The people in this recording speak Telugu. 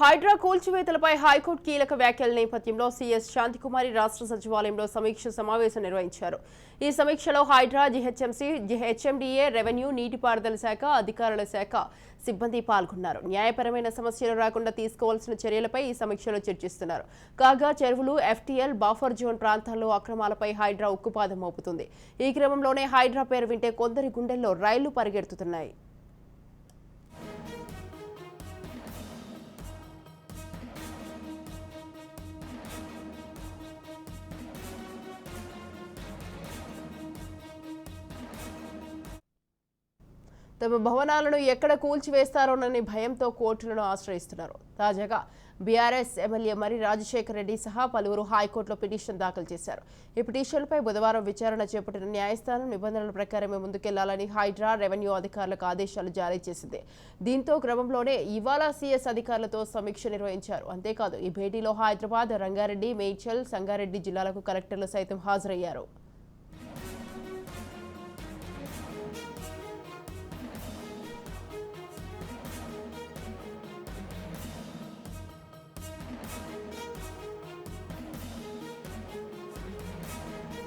హైడ్రా కూల్చివేతలపై హైకోర్టు కీలక వ్యాఖ్యల నేపథ్యంలో సీఎస్ శాంతికుమారి రాష్ట్ర సచివాలయంలో సమీక్ష సమావేశం నిర్వహించారు. ఈ సమీక్షలో హైడ్రా జిహెచ్ఎంసీ హెచ్ఎండిఏ రెవెన్యూ నీటిపారుదల శాఖ అధికారుల శాఖ సిబ్బంది పాల్గొన్నారు. న్యాయపరమైన సమస్యలు రాకుండా తీసుకోవాల్సిన చర్యలపై ఈ సమీక్షలో చర్చిస్తున్నారు. కాగా చెరువులు ఎఫ్టీఎల్ బాఫర్ జోన్ ప్రాంతాల్లో అక్రమాలపై హైడ్రా ఉక్కుపాదం మోపుతుంది. ఈ క్రమంలోనే హైడ్రా పేరు వింటే కొందరి గుండెల్లో రైళ్ళు పరిగెడుతున్నాయి తమ భవనాలను ఎక్కడ కూల్చివేస్తారోనని భయంతో కోర్టులను ఆశ్రయిస్తున్నారు. తాజాగా బీఆర్ఎస్ ఎమ్మెల్యే మరి రాజశేఖర రెడ్డి సహా పలువురు హైకోర్టులో పిటిషన్ దాఖలు చేశారు. ఈ పిటిషన్పై బుధవారం విచారణ చేపట్టిన న్యాయస్థానం నిబంధనల ప్రకారమే ముందుకెళ్ళాలని హైడ్రా రెవెన్యూ అధికారులకు ఆదేశాలు జారీ చేసింది. దీంతో క్రమంలోనే ఇవాళ సీఎస్ అధికారులతో సమీక్ష నిర్వహించారు. అంతేకాదు ఈ భేటీలో హైదరాబాద్ రంగారెడ్డి మేడ్చల్ సంగారెడ్డి జిల్లాలకు కలెక్టర్లు సైతం హాజరయ్యారు.